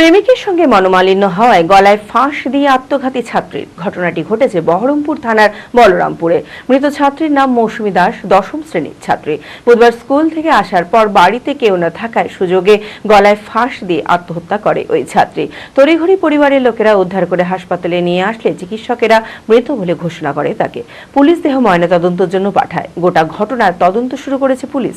প্রেমিকের সঙ্গে মনোমালিন্য হওয়ায় গলায় ফাঁস দিয়ে আত্মঘাতী ছাত্রীর ঘটনাটি ঘটেছে বহরমপুর থানার বলরামপুরে। মৃত ছাত্রীর নাম মৌসুমী দাস, দশম শ্রেণির ছাত্রী। বুধবার স্কুল থেকে আসার পর বাড়িতে কেউ না থাকায় সুযোগে গলায় ফাঁস দিয়ে আত্মহত্যা করে ওই ছাত্রী। তড়িঘড়ি পরিবারের লোকেরা উদ্ধার করে হাসপাতালে নিয়ে আসলে চিকিৎসকেরা মৃত বলে ঘোষণা করে তাকে। পুলিশ দেহ ময়না ময়নাতদন্তের জন্য পাঠায়। গোটা ঘটনার তদন্ত শুরু করেছে পুলিশ।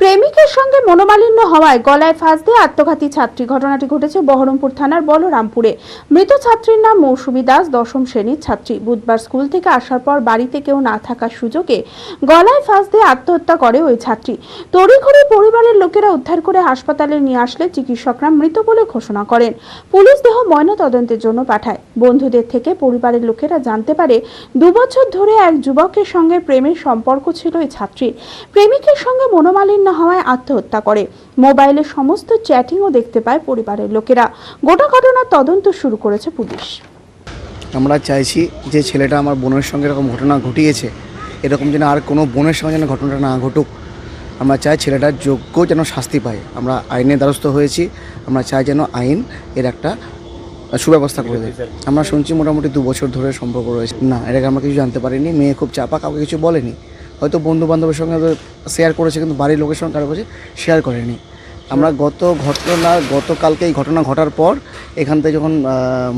প্রেমিকের সঙ্গে মনোমালিন্য হওয়ায় গলায় ফাঁস দিয়ে আত্মঘাতী ছাত্রী। ঘটনাটি ঘটেছে বহরমপুর থানার বলরামপুরে। মৃত ছাত্রীর নাম মৌসুমী দাস, দশম শ্রেণির ছাত্রী। বুধবার স্কুল থেকে আসার পর বাড়িতে কেউ না থাকার সুযোগে গলায় ফাঁস দিয়ে আত্মহত্যা করে ওই ছাত্রী। তড়িঘড়ি পরিবারের লোকেরা উদ্ধার করে হাসপাতালে নিয়ে আসলে চিকিৎসকরা মৃত বলে ঘোষণা করেন। পুলিশ দেহ ময়নাতদন্তের জন্য পাঠায়। বন্ধুদের থেকে পরিবারের লোকেরা জানতে পারে, দুবছর ধরে এক যুবকের সঙ্গে প্রেমের সম্পর্ক ছিল ওই ছাত্রীর। প্রেমিকের সঙ্গে মনোমালিন্য হওয়ায় আত্মহত্যা করে। মোবাইলে সমস্ত চ্যাটিংও দেখতে পায় পরিবারের লোকেরা। গোটা ঘটনার তদন্ত শুরু করেছে পুলিশ। আমরা চাইছি যে ছেলেটা আমার বোনের সঙ্গে এরকম ঘটনা ঘটিয়েছে, এরকম যেন আর কোনো বোনের সঙ্গে যেন ঘটনাটা না ঘটুক। আমরা চাই ছেলেটার যোগ্য যেন শাস্তি পায়। আমরা আইনের দ্বারস্থ হয়েছি। আমরা চাই যেন আইন এর একটা সুব্যবস্থা করে দেয়। আমরা শুনছি মোটামুটি দু বছর ধরে সম্পর্ক রয়েছে। না, এটাকে আমরা কিছু জানতে পারিনি। মেয়ে খুব চাপা, কাউকে কিছু বলেনি। হয়তো বন্ধু বান্ধবের সঙ্গে শেয়ার করেছে, কিন্তু বাড়ির লোকের সঙ্গে কারও কাছে শেয়ার করেনি। আমরা গত ঘটনা, গতকালকে এই ঘটনা ঘটার পর এখান থেকে যখন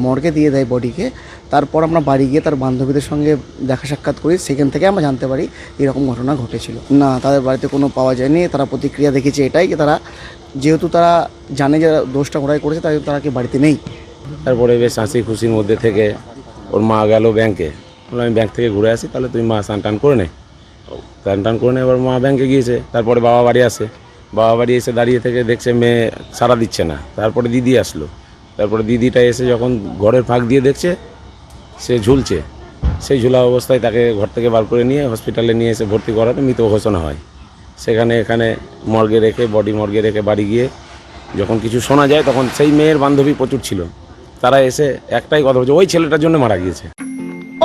মর্গে দিয়ে দেয় বডিকে, তারপর আমরা বাড়ি গিয়ে তার বান্ধবীদের সঙ্গে দেখা সাক্ষাৎ করি, সেখান থেকে আমরা জানতে পারি এরকম ঘটনা ঘটেছিল। না, তাদের বাড়িতে কোনো পাওয়া যায়নি, তারা প্রতিক্রিয়া দেখেছে এটাই যে তারা, যেহেতু তারা জানে যে দোষটা ওরাই করেছে, তাই তারা কি বাড়িতে নেই। তারপরে বেশ হাসি খুশির মধ্যে থেকে ওর মা গেল ব্যাংকে। আমি ব্যাংক থেকে ঘুরে আসি, তাহলে তুমি মা স্নান টান করে নে। স্নান টান করে নে এবার মা ব্যাংকে গিয়েছে। তারপরে বাবা বাড়ি আসে বাবা বাড়ি এসে দাঁড়িয়ে থেকে দেখছে মেয়ে সারা দিচ্ছে না। তারপরে দিদি আসলো। তারপরে দিদিটা এসে যখন ঘরের ফাঁক দিয়ে দেখছে, সে ঝুলছে। সেই ঝুলা অবস্থায় তাকে ঘর থেকে বার করে নিয়ে হসপিটালে নিয়ে এসে ভর্তি করাতে মৃত ঘোষণা হয়। সেখানে এখানে মর্গে রেখে বডি মর্গে রেখে বাড়ি গিয়ে যখন কিছু শোনা যায়, তখন সেই মেয়ের বান্ধবী প্রচুর ছিল। তারা এসে একটাই কথা বলছে, ওই ছেলেটার জন্য মারা গিয়েছে।